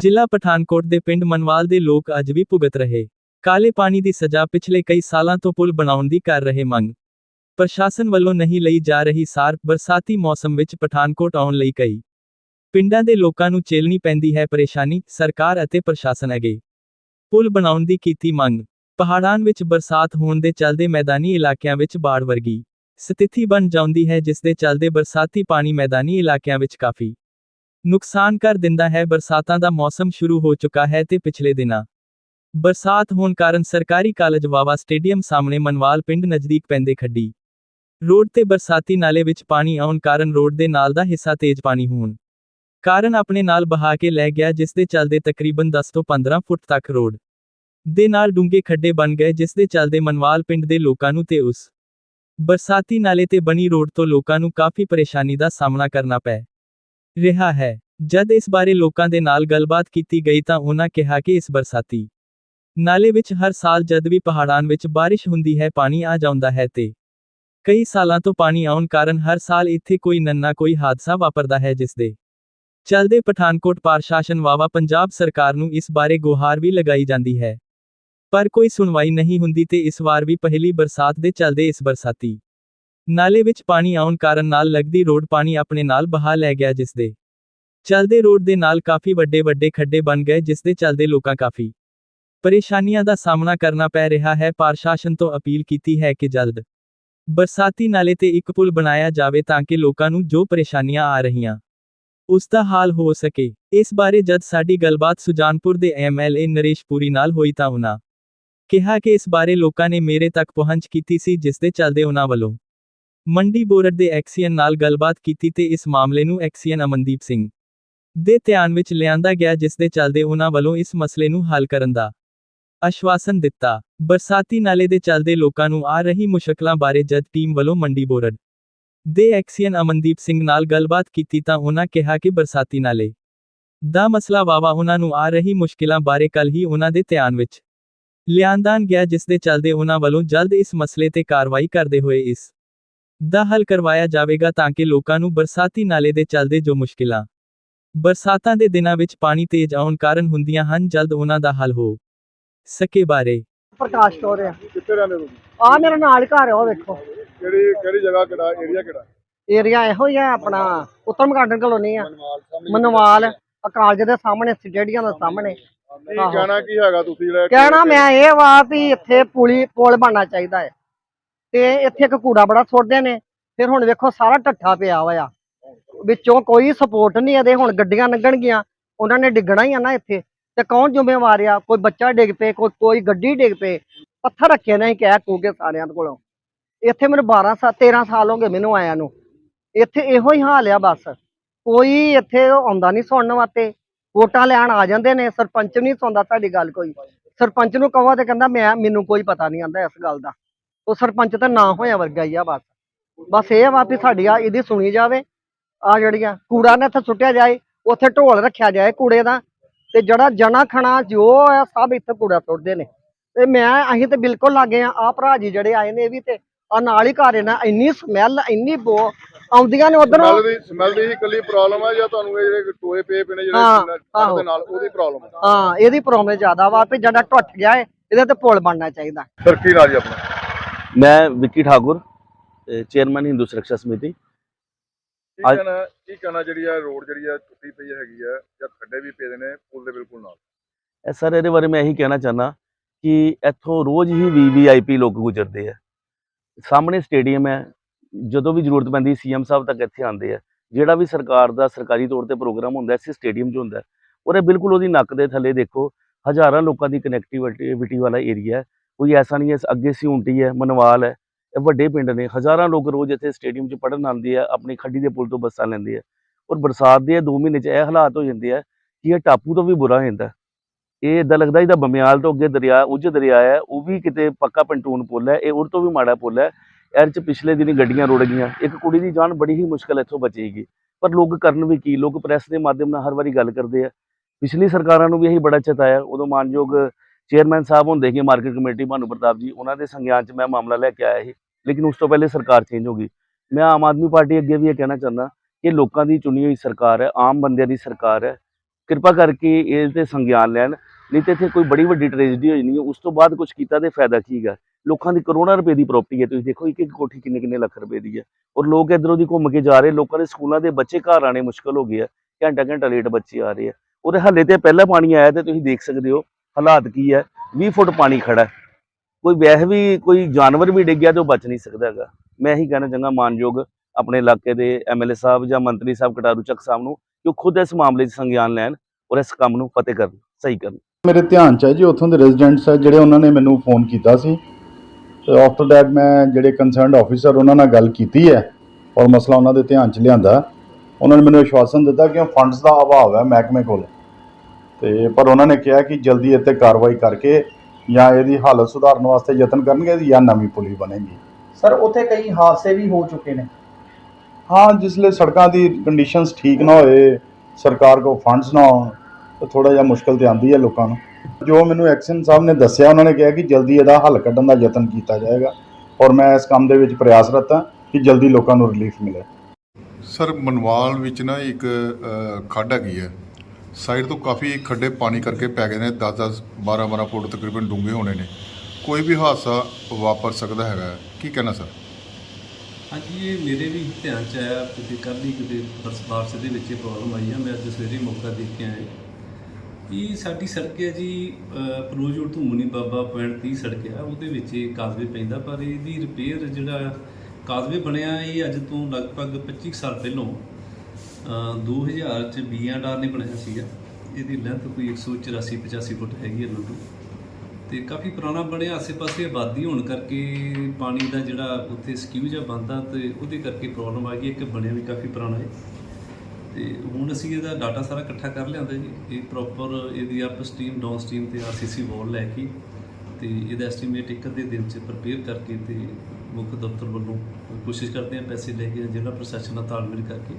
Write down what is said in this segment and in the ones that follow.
ਜ਼ਿਲ੍ਹਾ ਪਠਾਨਕੋਟ ਦੇ ਪਿੰਡ ਮਨਵਾਲ ਦੇ ਲੋਕ ਅੱਜ ਵੀ ਭੁਗਤ ਰਹੇ। ਕਾਲੇ ਪਾਣੀ ਦੀ ਸਜ਼ਾ ਪਿਛਲੇ ਕਈ ਸਾਲਾਂ ਤੋਂ ਪੁਲ ਬਣਾਉਣ ਦੀ ਕਰ ਰਹੇ ਮੰਗ। ਪ੍ਰਸ਼ਾਸਨ ਵੱਲੋਂ ਨਹੀਂ ਲਈ ਜਾ ਰਹੀ ਸਾਰ ਬਰਸਾਤੀ ਮੌਸਮ ਵਿੱਚ ਪਠਾਨਕੋਟ ਆਉਣ ਲਈ ਕਈ ਪਿੰਡਾਂ ਦੇ ਲੋਕਾਂ ਨੂੰ ਝੇਲਣੀ ਪੈਂਦੀ ਹੈ ਪਰੇਸ਼ਾਨੀ ਸਰਕਾਰ ਅਤੇ ਪ੍ਰਸ਼ਾਸਨ ਅੱਗੇ। ਪੁਲ ਬਣਾਉਣ ਦੀ ਕੀਤੀ ਮੰਗ। ਪਹਾੜਾਂ ਵਿੱਚ ਬਰਸਾਤ ਹੋਣ ਦੇ ਚੱਲਦੇ ਮੈਦਾਨੀ ਇਲਾਕਿਆਂ ਵਿੱਚ ਬਾੜ ਵਰਗੀ ਸਥਿਤੀ ਬਣ ਜਾਂਦੀ ਹੈ ਜਿਸ ਦੇ ਚੱਲਦੇ ਬਰਸਾਤੀ ਪਾਣੀ ਮੈਦਾਨੀ ਇਲਾਕਿਆਂ ਵਿੱਚ ਕਾਫੀ ਨੁਕਸਾਨ ਕਰ ਦਿੰਦਾ ਹੈ। ਬਰਸਾਤਾਂ ਦਾ ਮੌਸਮ ਸ਼ੁਰੂ ਹੋ ਚੁੱਕਾ ਹੈ ਤੇ ਪਿਛਲੇ ਦਿਨਾਂ ਬਰਸਾਤ ਹੋਣ ਕਾਰਨ ਸਰਕਾਰੀ ਕਾਲਜ ਵਾਵਾ ਸਟੇਡੀਅਮ ਸਾਹਮਣੇ ਮਨਵਾਲ ਪਿੰਡ ਨਜ਼ਦੀਕ ਪੈਂਦੇ ਖੱਡੀ। ਰੋਡ ਤੇ ਬਰਸਾਤੀ ਨਾਲੇ ਵਿੱਚ ਪਾਣੀ ਆਉਣ ਕਾਰਨ ਰੋਡ ਦੇ ਨਾਲ ਦਾ ਹਿੱਸਾ ਤੇਜ਼ ਪਾਣੀ ਹੋਣ ਕਾਰਨ ਆਪਣੇ ਨਾਲ ਬਹਾ ਕੇ ਲੈ ਗਿਆ, ਜਿਸ ਦੇ ਚੱਲਦੇ ਤਕਰੀਬਨ 10 ਤੋਂ 15 ਫੁੱਟ ਤੱਕ ਰੋਡ ਦੇ ਨਾਲ ਡੂੰਘੇ ਖੱਡੇ ਬਣ ਗਏ, ਜਿਸ ਦੇ ਚੱਲਦੇ ਮਨਵਾਲ ਪਿੰਡ ਦੇ ਲੋਕਾਂ ਨੂੰ ਤੇ ਉਸ ਬਰਸਾਤੀ ਨਾਲੇ ਤੇ ਬਣੀ ਰੋਡ ਤੋਂ ਲੋਕਾਂ ਨੂੰ ਕਾਫੀ ਪਰੇਸ਼ਾਨੀ ਦਾ ਸਾਹਮਣਾ ਕਰਨਾ ਪੈ ਰਿਹਾ ਹੈ। ਜਦ ਇਸ ਬਾਰੇ ਲੋਕਾਂ ਦੇ ਨਾਲ ਗੱਲਬਾਤ ਕੀਤੀ ਗਈ ਤਾਂ ਉਹਨਾਂ ਕਿਹਾ ਕਿ ਇਸ ਬਰਸਾਤੀ ਨਾਲੇ ਵਿੱਚ ਹਰ ਸਾਲ ਜਦ ਵੀ ਪਹਾੜਾਂ ਵਿੱਚ ਬਾਰਿਸ਼ ਹੁੰਦੀ ਹੈ, ਪਾਣੀ ਆ ਜਾਂਦਾ ਹੈ ਤੇ ਕਈ ਸਾਲਾਂ ਤੋਂ ਪਾਣੀ ਆਉਣ ਕਾਰਨ ਹਰ ਸਾਲ ਇੱਥੇ ਕੋਈ ਨੰਨਾ ਕੋਈ ਹਾਦਸਾ ਵਾਪਰਦਾ ਹੈ, ਜਿਸ ਦੇ ਚਲਦੇ ਪਠਾਨਕੋਟ ਪ੍ਰਸ਼ਾਸਨ ਵਾਵਾ ਪੰਜਾਬ ਸਰਕਾਰ ਨੂੰ ਇਸ ਬਾਰੇ ਗੁਹਾਰ ਵੀ ਲਗਾਈ ਜਾਂਦੀ ਹੈ। ਪਰ ਕੋਈ ਸੁਣਵਾਈ ਨਹੀਂ ਹੁੰਦੀ ਤੇ ਇਸ ਵਾਰ ਵੀ ਪਹਿਲੀ ਬਰਸਾਤ ਦੇ ਚਲਦੇ ਇਸ ਬਰਸਾਤੀ ਨਾਲੇ ਵਿੱਚ ਪਾਣੀ ਆਉਣ ਕਾਰਨ ਨਾਲ ਲੱਗਦੀ ਰੋਡ ਪਾਣੀ ਆਪਣੇ ਨਾਲ ਬਹਾ ਲੈ ਗਿਆ ਜਿਸ ਦੇ ਚਲਦੇ ਰੋਡ ਦੇ ਨਾਲ ਕਾਫੀ ਵੱਡੇ ਵੱਡੇ ਖੱਡੇ ਬਣ ਗਏ ਜਿਸ ਦੇ ਚਲਦੇ ਲੋਕਾਂ ਕਾਫੀ ਪਰੇਸ਼ਾਨੀਆਂ ਦਾ ਸਾਹਮਣਾ ਕਰਨਾ ਪੈ ਰਿਹਾ ਹੈ। ਪ੍ਰਸ਼ਾਸਨ ਤੋਂ ਅਪੀਲ ਕੀਤੀ ਹੈ ਕਿ ਜਲਦ ਬਰਸਾਤੀ ਨਾਲੇ ਤੇ ਇੱਕ ਪੁਲ ਬਣਾਇਆ ਜਾਵੇ ਤਾਂ ਕਿ ਲੋਕਾਂ ਨੂੰ ਜੋ ਪਰੇਸ਼ਾਨੀਆਂ ਆ ਰਹੀਆਂ ਉਸ ਦਾ ਹਾਲ ਹੋ ਸਕੇ। ਇਸ ਬਾਰੇ ਜਦ ਸਾਡੀ ਗੱਲਬਾਤ ਸੁਜਾਨਪੁਰ ਦੇ ਐਮਐਲਏ ਨਰੇਸ਼ ਪੁਰੀ ਨਾਲ ਹੋਈ ਤਾਂ ਉਹਨਾਂ ਕਿਹਾ ਕਿ ਇਸ ਬਾਰੇ ਲੋਕਾਂ ਨੇ ਮੇਰੇ ਤੱਕ ਪਹੁੰਚ ਕੀਤੀ ਸੀ ਜਿਸ ਦੇ ਚਲਦੇ ਉਹਨਾਂ ਵੱਲੋਂ ਮੰਡੀ ਬੋਰਡ ਦੇ ਐਕਸੀਅਨ ਨਾਲ ਗੱਲਬਾਤ ਕੀਤੀ ਤੇ ਇਸ ਮਾਮਲੇ ਨੂੰ ਐਕਸੀਅਨ ਅਮਨਦੀਪ ਸਿੰਘ ਦੇ ਧਿਆਨ ਵਿੱਚ ਲਿਆਂਦਾ ਗਿਆ, ਜਿਸ ਦੇ ਚੱਲਦੇ ਉਹਨਾਂ ਵੱਲੋਂ ਇਸ ਮਸਲੇ ਨੂੰ ਹੱਲ ਕਰਨ ਦਾ ਆਸ਼ਵਾਸਨ ਦਿੱਤਾ। ਬਰਸਾਤੀ ਨਾਲੇ ਦੇ ਚੱਲਦੇ ਲੋਕਾਂ ਨੂੰ ਆ ਰਹੀ ਮੁਸ਼ਕਲਾਂ ਬਾਰੇ ਜਦ ਟੀਮ ਵੱਲੋਂ ਮੰਡੀ ਬੋਰਡ ਦੇ ਐਕਸੀਅਨ ਅਮਨਦੀਪ ਸਿੰਘ ਨਾਲ ਗੱਲਬਾਤ ਕੀਤੀ ਤਾਂ ਉਹਨਾਂ ਕਿਹਾ ਕਿ ਬਰਸਾਤੀ ਨਾਲੇ ਦਾ ਮਸਲਾ ਵਾਵਾ ਉਹਨਾਂ ਨੂੰ ਆ ਰਹੀ ਮੁਸ਼ਕਿਲਾਂ ਬਾਰੇ ਕੱਲ ਹੀ ਉਹਨਾਂ ਦੇ ਧਿਆਨ ਵਿੱਚ ਲਿਆਂਦਾਨ ਗਿਆ, ਜਿਸ ਦੇ ਚੱਲਦੇ ਉਹਨਾਂ ਵੱਲੋਂ ਜਲਦ ਇਸ ਮਸਲੇ ਤੇ ਕਾਰਵਾਈ ਕਰਦੇ ਹੋਏ ਇਸ ਦਾ ਹੱਲ ਕਰਵਾਇਆ ਜਾਵੇਗਾ ਤਾਂ ਕਿ ਲੋਕਾਂ ਨੂੰ ਬਰਸਾਤੀ ਨਾਲੇ ਦੇ ਚੱਲਦੇ ਜੋ ਮੁਸ਼ਕਿਲਾਂ ਬਰਸਾਤਾਂ ਦੇ ਦਿਨਾਂ ਵਿੱਚ ਪਾਣੀ ਤੇਜ਼ ਆਉਣ ਕਾਰਨ ਹੁੰਦੀਆਂ ਹਨ ਜਲਦ ਉਹਨਾਂ ਦਾ ਹੱਲ ਹੋ ਸਕੇ ਬਾਰੇ। ਪ੍ਰਕਾਸ਼ ਸਟੋਰ ਆ ਕਿੱਥੇ ਰਹਿੰਦੇ ਤੁਸੀਂ? ਆ ਮੇਰਾ ਨਾਲ ਘਰ ਆ ਉਹ ਵੇਖੋ। ਕਿਹੜੀ ਕਿਹੜੀ ਜਗ੍ਹਾ ਕਿਹੜਾ ਏਰੀਆ ਕਿਹੜਾ? ਏਰੀਆ ਇਹੋ ਹੀ ਆ ਆਪਣਾ ਉੱਤਮ ਗਾਰਡਨ ਕਲੋਨੀ ਆ। ਮਨਵਾਲ ਕਾਲਜ ਦੇ ਸਾਹਮਣੇ ਸਟੇਡੀਅਮ ਦੇ ਸਾਹਮਣੇ। ਕੀ ਕਹਿਣਾ ਕੀ ਹੈਗਾ ਤੁਸੀਂ ਜਿਹੜਾ ਕਹਿਣਾ ਮੈਂ ਇਹ ਵਾ ਵੀ ਇੱਥੇ ਪੁਲੀ ਪੁਲ ਬਣਨਾ ਚਾਹੀਦਾ ਹੈ। ਤੇ ਇੱਥੇ ਇੱਕ ਕੂੜਾ ਬੜਾ ਸੁੱਟਦੇ ਨੇ। ਫਿਰ ਹੁਣ ਵੇਖੋ ਸਾਰਾ ਢੱਠਾ ਪਿਆ ਹੋਇਆ। ਵਿੱਚੋਂ ਕੋਈ ਸਪੋਰਟ ਨਹੀਂ ਇਹਦੇ। ਹੁਣ ਗੱਡੀਆਂ ਲੰਘਣਗੀਆਂ। ਉਹਨਾਂ ਨੇ ਡਿੱਗਣਾ ਹੀ ਆ ਨਾ ਇੱਥੇ। ਤੇ ਕੌਣ ਜ਼ਿੰਮੇਵਾਰ ਆ? ਕੋਈ ਬੱਚਾ ਡਿੱਗ ਪਏ, ਕੋਈ ਕੋਈ ਗੱਡੀ ਡਿੱਗ ਪਏ। ਪੱਥਰ ਰੱਖੇ ਨੇ ਕਹਿ ਕੂਗੇ ਸਾਰਿਆਂ ਦੇ ਕੋਲੋਂ। ਇੱਥੇ ਮੈਨੂੰ 12 ਸਾਲ 13 ਸਾਲ ਹੋ ਗਏ ਮੈਨੂੰ ਆਇਆ ਨੂੰ। ਇੱਥੇ ਇਹੋ ਹੀ ਹਾਲ ਆ ਬਸ। ਕੋਈ ਇੱਥੇ ਆਉਂਦਾ ਨਹੀਂ ਸੁਣਨ ਵਾਸਤੇ। ਵੋਟਾਂ ਲੈਣ ਆ ਜਾਂਦੇ ਨੇ। ਸਰਪੰਚ ਵੀ ਨਹੀਂ ਸੁਣਦਾ ਸਾਡੀ ਗੱਲ ਕੋਈ। ਸਰਪੰਚ ਨੂੰ ਕਹੋ ਤੇ ਕਹਿੰਦਾ ਮੈਂ, ਮੈਨੂੰ ਕੋਈ ਪਤਾ ਨਹੀਂ ਆਂਦਾ ਇਸ ਗੱਲ ਦਾ। ਉਹ ਸਰਪੰਚ ਤਾਂ ਨਾ ਹੋਇਆ ਵਰਗਾ ਹੀ ਆ ਬਸ। ਬਸ ਇਹ ਵਾ ਵੀ ਸਾਡੀ ਆ ਇਹਦੀ ਸੁਣੀ ਜਾਵੇ। ਆ ਜਿਹੜੀਆਂ ਕੂੜਾ ਨੇ ਇੱਥੇ ਸੁੱਟਿਆ ਜਾਏ ਉੱਥੇ ਢੋਲ ਰੱਖਿਆ ਜਾਏ ਕੂੜੇ ਦਾ। ਤੇ ਜਿਹੜਾ ਜਣਾ ਖਣਾ ਜੋ ਆ ਸਭ ਇੱਥੇ ਕੂੜਾ ਸੁੱਟਦੇ ਨੇ। ਤੇ ਮੈਂ ਅਸੀਂ ਤੇ ਬਿਲਕੁਲ ਲਾਗੇ ਆ। ਆ ਭਰਾ ਜੀ ਜਿਹੜੇ ਆਏ ਨੇ ਇਹ ਵੀ ਤੇ ਆ ਨਾਲ ਹੀ ਘਰ ਇਹਨਾਂ ਇੰਨੀ ਸਮੈਲ ਇੰਨੀ ਬੋ ਆਉਂਦੀਆਂ ਨੇ ਉਧਰੋਂ। ਸਮੈਲ ਦੀ ਸਮੈਲ ਦੀ ਹੀ ਇਕੱਲੀ ਪ੍ਰੋਬਲਮ ਹੈ ਜਾਂ ਤੁਹਾਨੂੰ ਇਹ ਜਿਹੜੇ ਟੋਏ ਪਏ ਪਏ ਨੇ ਹਾਂ, ਜਿਹੜੇ ਆਹੋ। ਦੇ ਨਾਲ ਉਹਦੀ ਪ੍ਰੋਬਲਮ ਹੈ ਹਾਂ ਇਹਦੀ ਪ੍ਰੋਬਲਮ ਜ਼ਿਆਦਾ ਵਾ ਵੀ ਜਿਹੜਾ ਟੁੱਟ ਗਿਆ ਹੈ ਇਹਦੇ ਤੇ ਪੁਲ ਬਣਨਾ ਚਾਹੀਦਾ। ਸਰ ਕੀ ਨਾਂ ਜੀ ਆਪਣਾ? ਮੈਂ ਵਿੱਕੀ ਠਾਕੁਰ ਚੇਅਰਮੈਨ ਹਿੰਦੂ ਸੁਰੱਖਿਆ ਸਮਿਤੀ। ਕੀ ਅੱਜ- ਕਹਿਣਾ ਕਹਿਣਾ ਜਿਹੜੀ ਆ ਰੋਡ ਜਿਹੜੀ ਆ ਟੁੱਟੀ ਪਈ ਹੈਗੀ ਆ ਜਾਂ ਖੱਡੇ ਵੀ ਪਏ ਨੇ ਪੁਲ ਦੇ ਬਿਲਕੁਲ ਨਾਲ? ਇਹ ਸਰ ਇਹਦੇ ਬਾਰੇ ਮੈਂ ਇਹੀ ਕਹਿਣਾ ਚਾਹੁੰਦਾ ਕਿ ਇੱਥੋਂ ਰੋਜ਼ ਹੀ ਵੀਵੀਆਈਪੀ ਲੋਕ ਗੁਜ਼ਰਦੇ ਆ। ਸਾਹਮਣੇ ਸਟੇਡੀਅਮ ਹੈ ਜਦੋਂ ਵੀ ਜ਼ਰੂਰਤ ਪੈਂਦੀ ਸੀਐਮ ਸਾਹਿਬ ਤੱਕ ਇੱਥੇ ਆਉਂਦੇ ਆ। ਜਿਹੜਾ ਵੀ ਸਰਕਾਰ ਦਾ ਸਰਕਾਰੀ ਤੌਰ ਤੇ ਪ੍ਰੋਗਰਾਮ ਹੁੰਦਾ ਇਸੇ ਸਟੇਡੀਅਮ 'ਚ ਹੁੰਦਾ। ਔਰ ਇਹ ਬਿਲਕੁਲ ਉਹਦੀ ਨੱਕ ਦੇ ਥੱਲੇ ਦੇਖੋ ਹਜ਼ਾਰਾਂ ਲੋਕਾਂ ਦੀ ਕਨੈਕਟੀਵਿਟੀ ਵਾਲਾ ਏਰੀਆ ਕੋਈ ਐਸਾ ਨਹੀਂ ਹੈ ਅੱਗੇ ਸਿਉਂਟੀ ਹੈ, ਮਨਵਾਲ ਹੈ। ਇਹ ਵੱਡੇ ਪਿੰਡ ਨੇ, ਹਜ਼ਾਰਾਂ ਲੋਕ ਰੋਜ਼ ਇੱਥੇ ਸਟੇਡੀਅਮ 'ਚ ਪੜਨ ਆਉਂਦੇ ਆ, ਆਪਣੀ ਖੱਡੀ ਦੇ ਪੁਲ ਤੋਂ ਬੱਸਾਂ ਲੈਂਦੇ ਆ ਔਰ ਬਰਸਾਤ ਦੇ 2 ਮਹੀਨੇ 'ਚ ਇਹ ਹਾਲਾਤ ਹੋ ਜਾਂਦੇ ਆ ਕਿ ਇਹ ਟਾਪੂ ਤੋਂ ਵੀ ਬੁਰਾ ਹੋ ਜਾਂਦਾ। ਇਹ ਇਦਾਂ ਲੱਗਦਾ ਜਿਹਦਾ ਬਮਿਆਲ ਤੋਂ ਅੱਗੇ ਦਰਿਆ, ਉੱਜ ਦਰਿਆ ਹੈ, ਉਹ ਵੀ ਕਿਤੇ ਪੱਕਾ ਪੰਟੂਨ ਪੁਲ ਹੈ, ਇਹ ਉਰ ਤੋਂ ਵੀ ਮਾੜਾ ਪੁਲ ਹੈ। ਇਹਦੇ 'ਚ ਪਿਛਲੇ ਦਿਨੀ ਗੱਡੀਆਂ ਰੁੜ ਗਈਆਂ। ਇੱਕ ਕੁੜੀ ਦੀ ਜਾਨ ਬੜੀ ਹੀ ਮੁਸ਼ਕਲ ਇੱਥੋਂ ਬਚੇਗੀ ਪਰ ਲੋਕ ਕਰਨ ਵੀ ਕੀ, ਲੋਕ ਪ੍ਰੈਸ ਦੇ ਮਾਧਿਅਮ ਨਾਲ ਹਰ ਵਾਰੀ ਗੱਲ ਕਰਦੇ ਆ। ਪਿਛਲੀ ਸਰਕਾਰਾਂ ਨੂੰ ਵੀ ਇਹੀ ਬੜਾ ਚੇਤਾਇਆ ਉਦੋਂ ਮਾਨਯੋਗ ਚੇਅਰਮੈਨ ਸਾਹਿਬ ਹੁੰਦੇ ਸੀ ਮਾਰਕੀਟ ਕਮੇਟੀ ਭਾਨੂ ਪ੍ਰਤਾਪ ਜੀ, ਉਹਨਾਂ ਦੇ ਸੰਗਿਆਨ 'ਚ ਮੈਂ ਮਾਮਲਾ ਲੈ ਕੇ ਆਇਆ ਸੀ, ਲੇਕਿਨ ਉਸ ਤੋਂ ਪਹਿਲੇ ਸਰਕਾਰ ਚੇਂਜ ਹੋ ਗਈ। ਮੈਂ ਆਮ ਆਦਮੀ ਪਾਰਟੀ ਅੱਗੇ ਵੀ ਇਹ ਕਹਿਣਾ ਚਾਹੁੰਦਾ ਕਿ ਲੋਕਾਂ ਦੀ ਚੁਣੀ ਹੋਈ ਸਰਕਾਰ ਹੈ, ਆਮ ਬੰਦਿਆਂ ਦੀ ਸਰਕਾਰ ਹੈ। ਕਿਰਪਾ ਕਰਕੇ ਇਹ ਤੇ ਸੰਗਿਆਨ ਲੈਣ, ਨਹੀਂ ਤੇ ਇੱਥੇ ਕੋਈ ਬੜੀ ਵੱਡੀ ਟ੍ਰੈਜੇਡੀ ਹੋਈ ਨਹੀਂ ਉਸ ਤੋਂ ਬਾਅਦ ਕੁਝ ਕੀਤਾ ਤੇ ਫਾਇਦਾ ਕੀ ਗਾ ਲੋਕਾਂ ਦੀ ਕਰੋੜਾਂ ਰੁਪਏ ਦੀ ਪ੍ਰਾਪਰਟੀ ਹੈ। ਤੁਸੀਂ ਦੇਖੋ ਇੱਕ ਇੱਕ ਕੋਠੀ ਕਿੰਨੇ ਕਿੰਨੇ ਲੱਖ ਰੁਪਏ ਦੀ ਹੈ। ਔਰ ਲੋਕ ਇਧਰੋਂ ਦੀ ਘੁੰਮ ਕੇ ਜਾ ਰਹੇ, ਲੋਕਾਂ ਦੇ ਸਕੂਲਾਂ ਦੇ ਬੱਚੇ ਘਰ ਆਣੇ ਮੁਸ਼ਕਲ ਹੋ ਗਏ ਆ। ਘੰਟਾ ਘੰਟਾ ਲੇਟ ਬੱਚੇ ਆ ਰਹੇ ਆ। ਉਹਦੇ ਹੱਲੇ ਤੇ ਪਹਿਲਾਂ ਪਾਣੀ ਆਇਆ ਤੇ ਤੁਸੀਂ ਦੇਖ ਸਕਦੇ ਹੋ ਹਾਲਾਤ ਕੀ ਹੈ? 20 ਫੁੱਟ ਪਾਣੀ ਖੜਾ ਕੋਈ ਵੈਸੇ ਵੀ ਕੋਈ ਜਾਨਵਰ ਵੀ ਡਿੱਗ ਗਿਆ ਤੇ ਉਹ ਬਚ ਨਹੀਂ ਸਕਦਾ ਹੈਗਾ। ਮੈਂ ਇਹੀ ਕਹਿਣਾ ਚਾਹੁੰਦਾ ਮਾਨਯੋਗ ਆਪਣੇ ਇਲਾਕੇ ਦੇ ਐਮਐਲਏ ਸਾਹਿਬ ਜਾਂ ਮੰਤਰੀ ਸਾਹਿਬ ਕਟਾਰੂ ਚੱਕ ਸਾਹਿਬ ਨੂੰ ਕਿ ਉਹ ਖੁਦ ਇਸ ਮਾਮਲੇ 'ਚ ਸੰਗਿਆਨ ਲੈਣ ਔਰ ਇਸ ਕੰਮ ਨੂੰ ਫਤਿਹ ਕਰਨ, ਸਹੀ ਕਰਨ। ਮੇਰੇ ਧਿਆਨ ਚ ਹੈ ਜੀ, ਉੱਥੋਂ ਦੇ ਰੈਜ਼ੀਡੈਂਟਸ ਹੈ ਜਿਹੜੇ ਉਹਨਾਂ ਨੇ ਮੈਨੂੰ ਫੋਨ ਕੀਤਾ ਸੀ। ਤੇ ਆਫਟਰ ਦੈਟ ਮੈਂ ਜਿਹੜੇ ਕੰਸਰਨਡ ਆਫੀਸਰ ਉਹਨਾਂ ਨਾਲ ਗੱਲ ਕੀਤੀ ਹੈ ਔਰ ਮਸਲਾ ਉਹਨਾਂ ਦੇ ਧਿਆਨ ਚ ਲਿਆਂਦਾ। ਉਹਨਾਂ ਨੇ ਮੈਨੂੰ ਵਿਸ਼ਵਾਸਨ ਦਿੱਤਾ ਕਿ ਫੰਡਸ ਦਾ ਅਭਾਵ ਹੈ ਮਹਿਕਮੇ ਕੋਲ। ਤੇ ਪਰ ਉਹਨਾਂ ਨੇ ਕਿਹਾ ਕਿ ਜਲਦੀ ਇੱਥੇ ਕਾਰਵਾਈ ਕਰਕੇ ਜਾਂ ਇਹਦੀ ਹਾਲਤ ਸੁਧਾਰਨ ਵਾਸਤੇ ਯਤਨ ਕਰਨਗੇ ਜਾਂ ਨਵੀਂ ਪੁਲੀ ਬਣੇਗੀ। ਸਰ ਉੱਥੇ ਕਈ ਹਾਦਸੇ ਵੀ ਹੋ ਚੁੱਕੇ ਨੇ। ਹਾਂ ਜਿਸਲੇ ਸੜਕਾਂ ਦੀ ਕੰਡੀਸ਼ਨਸ ਠੀਕ ਨਾ ਹੋਏ ਸਰਕਾਰ ਕੋ ਫੰਡਸ ਨਾ ਹੋਣ ਤਾਂ ਥੋੜਾ ਜਿਹਾ ਮੁਸ਼ਕਲ ਤੇ ਆਉਂਦੀ ਹੈ ਲੋਕਾਂ ਨੂੰ। ਜੋ ਮੈਨੂੰ ਐਕਸ਼ਨ ਸਾਹਿਬ ਨੇ ਦੱਸਿਆ ਉਹਨਾਂ ਨੇ ਕਿਹਾ ਕਿ ਜਲਦੀ ਇਹਦਾ ਹੱਲ ਕੱਢਣ ਦਾ ਯਤਨ ਕੀਤਾ ਜਾਏਗਾ ਔਰ ਮੈਂ ਇਸ ਕੰਮ ਦੇ ਵਿੱਚ ਪ੍ਰਯਾਸਰਤ ਹਾਂ ਕਿ ਜਲਦੀ ਲੋਕਾਂ ਨੂੰ ਰਿਲੀਫ ਮਿਲੇ। ਸਰ ਮਨਵਾਲ ਵਿੱਚ ਨਾ ਇੱਕ ਖੱਡ ਹੈਗੀ ਹੈ। ਸਾਈਡ ਤੋਂ ਕਾਫੀ ਖੱਡੇ ਪਾਣੀ ਕਰਕੇ ਪੈ ਗਏ ਨੇ 10-10 12-12 ਫੁੱਟ ਤਕਰੀਬਨ ਡੂੰਘੇ ਹੋਣੇ ਨੇ। ਕੋਈ ਵੀ ਹਾਦਸਾ ਵਾਪਰ ਸਕਦਾ ਹੈਗਾ ਕੀ ਕਹਿਣਾ ਸਰ? ਹਾਂਜੀ, ਇਹ ਮੇਰੇ ਵੀ ਧਿਆਨ ਚ ਆਇਆ ਕਿਤੇ ਕੱਲ੍ਹ ਹੀ ਕਿਤੇ ਬਰਸ ਬਾਰਿਸ਼ ਦੇ ਵਿੱਚ ਇਹ ਪ੍ਰੋਬਲਮ ਆਈ ਆ। ਮੈਂ ਅੱਜ ਸਵੇਰੇ ਮੌਕਾ ਦੇਖ ਕੇ ਆਇਆ। ਇਹ ਸਾਡੀ ਸੜਕ ਹੈ ਜੀ ਪਰੋਜੋਰ ਤੋਂ ਮੁਨੀ ਬਾਬਾ ਪੁਆਇੰਟ 30 ਸੜਕ ਆ, ਉਹਦੇ ਵਿੱਚ ਇਹ ਕਾਜ਼ਵੇ ਪੈਂਦਾ, ਪਰ ਇਹਦੀ ਰਿਪੇਅਰ ਜਿਹੜਾ ਕਾਜ਼ਵੇ ਬਣਿਆ, ਇਹ ਅੱਜ ਤੋਂ ਲਗਭਗ 25 ਕੁ ਸਾਲ ਪਹਿਲੋਂ 2000 ਚ ਬੀਆਂ ਡਾਰ ਨੇ ਬਣਾਇਆ ਸੀਗਾ। ਇਹਦੀ ਲੈਂਥ ਕੋਈ 184 85 ਫੁੱਟ ਹੈਗੀ ਹੈ ਲੰਬੀ ਤੇ ਕਾਫੀ ਪੁਰਾਣਾ ਬਣਿਆ, ਆਸੇ-ਪਾਸੇ ਆਬਾਦੀ ਹੋਣ ਕਰਕੇ ਪਾਣੀ ਦਾ ਜਿਹੜਾ ਉੱਥੇ ਸਕਿਊ ਜਿਹਾ ਬੰਦਾ ਤੇ ਉਹਦੇ ਕਰਕੇ ਪ੍ਰੋਬਲਮ ਆ ਗਈ, ਇੱਕ ਬਣਿਆ ਵੀ ਕਾਫੀ ਪੁਰਾਣਾ ਹੈ। ਤੇ ਹੁਣ ਅਸੀਂ ਇਹਦਾ ਡਾਟਾ ਸਾਰਾ ਇਕੱਠਾ ਕਰ ਲਿਆਂਦਾ ਜੀ। ਇਹ ਪ੍ਰੋਪਰ ਇਹਦੀ ਅਪ ਸਟ੍ਰੀਮ ਡਾਊਨ ਸਟ੍ਰੀਮ ਤੇ ਆਰਸੀਸੀ ਵਾਲ ਲੈ ਕੇ ਤੇ ਇਹਦਾ ਐਸਟੀਮੇਟ ਇੱਕ ਅੱਧੇ ਦਿਨ ਚ ਪ੍ਰਪੇਅਰ ਕਰਕੇ ਤੇ ਮੁੱਖ ਦਫ਼ਤਰ ਵੱਲੋਂ ਕੋਸ਼ਿਸ਼ ਕਰਦੇ ਹਾਂ ਪੈਸੇ ਲੈ ਕੇ ਜ਼ਿਲ੍ਹਾ ਪ੍ਰਸ਼ਾਸਨ ਨਾਲ ਤਾਲਮੇਲ ਕਰਕੇ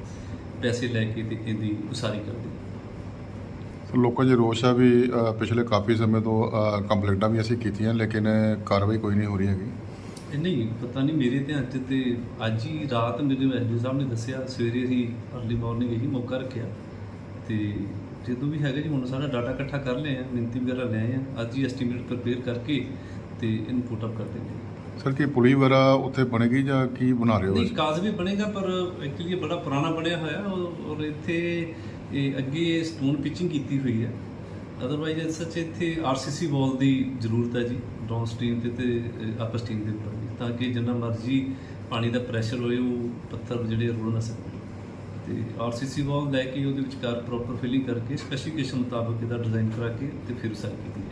ਪੈਸੇ ਲੈ ਕੇ ਤੇ ਇਹਦੀ ਉਸਾਰੀ ਕਰਦੇ ਲੋਕਾਂ 'ਚ ਰੋਸ਼ ਆ ਵੀ ਅ, ਪਿਛਲੇ ਕਾਫੀ ਸਮੇਂ ਤੋਂ ਅ, ਕੰਪਲੇਂਟਾਂ ਵੀ ਅਸੀਂ ਕੀਤੀਆਂ ਲੇਕਿਨ ਕਾਰਵਾਈ ਕੋਈ ਨਹੀਂ ਹੋ ਰਹੀ ਹੈਗੀ। ਇਹ ਨਹੀਂ ਪਤਾ ਨਹੀਂ ਮੇਰੇ ਧਿਆਨ ਚ ਤੇ ਅੱਜ ਹੀ ਰਾਤ ਮੇਰੇ ਐਸਡੀ ਸਾਹਿਬ ਨੇ ਦੱਸਿਆ ਸਵੇਰੇ ਅਸੀਂ ਅਰਲੀ ਮਾਰਨਿੰਗ ਇਹੀ ਮੌਕਾ ਰੱਖਿਆ। ਤੇ ਜਦੋਂ ਵੀ ਹੈਗਾ ਜੀ ਹੁਣ ਸਾਰਾ ਡਾਟਾ ਇਕੱਠਾ ਕਰ ਲਿਆ ਮਿੰਤੀ ਵਗੈਰਾ ਲੈ ਆਏ ਆ ਅੱਜ ਹੀ ਐਸਟੀਮੇਟ ਪ੍ਰਪੇਅਰ ਕਰਕੇ ਤੇ ਇਹਨੂੰ ਪੁੱਟ ਅਪ ਕਰ ਦਿੰਦੇ ਹਾਂ ਸਰ ਕੀ ਪੁਲੀ ਵਗੈਰਾ ਉੱਥੇ ਬਣੇਗੀ ਜਾਂ ਕੀ ਬਣਾ ਰਹੇ ਹੋ ਨਹੀਂ? ਕਾਜ਼ ਵੀ ਬਣੇਗਾ ਪਰ ਐਕਚੁਅਲੀ ਇਹ ਬੜਾ ਪੁਰਾਣਾ ਬਣਿਆ ਹੋਇਆ ਔਰ ਇੱਥੇ ਇਹ ਅੱਗੇ ਸਟੋਨ ਪਿਚਿੰਗ ਕੀਤੀ ਹੋਈ ਹੈ ਅਦਰਵਾਈਜ਼ ਇਸ ਸੱਚ ਇੱਥੇ ਆਰਸੀਸੀ ਵਾਲ ਦੀ ਜ਼ਰੂਰਤ ਹੈ ਜੀ ਡਾਊਨ ਸਟ੍ਰੀਮ ਤੇ ਤੇ ਅਪਰ ਸਟ੍ਰੀਮ ਦੇ ਉੱਪਰ ਤਾਂ ਕਿ ਜਿੰਨਾ ਮਰਜ਼ੀ ਪਾਣੀ ਦਾ ਪ੍ਰੈਸ਼ਰ ਹੋਏ ਉਹ ਪੱਥਰ ਜਿਹੜੇ ਰੁੜ ਨਾ ਸਕਣ ਤੇ ਆਰਸੀਸੀ ਵਾਲ ਲੈ ਕੇ ਉਹਦੇ ਵਿਚਕਾਰ ਪ੍ਰੋਪਰ ਫਿਲਿੰਗ ਕਰਕੇ ਸਪੈਸੀਫਿਕੇਸ਼ਨ ਮੁਤਾਬਕ ਇਹਦਾ ਡਿਜ਼ਾਈਨ ਕਰਾ ਕੇ ਤੇ ਫਿਰ ਕੀਤੀ ਜਾਏ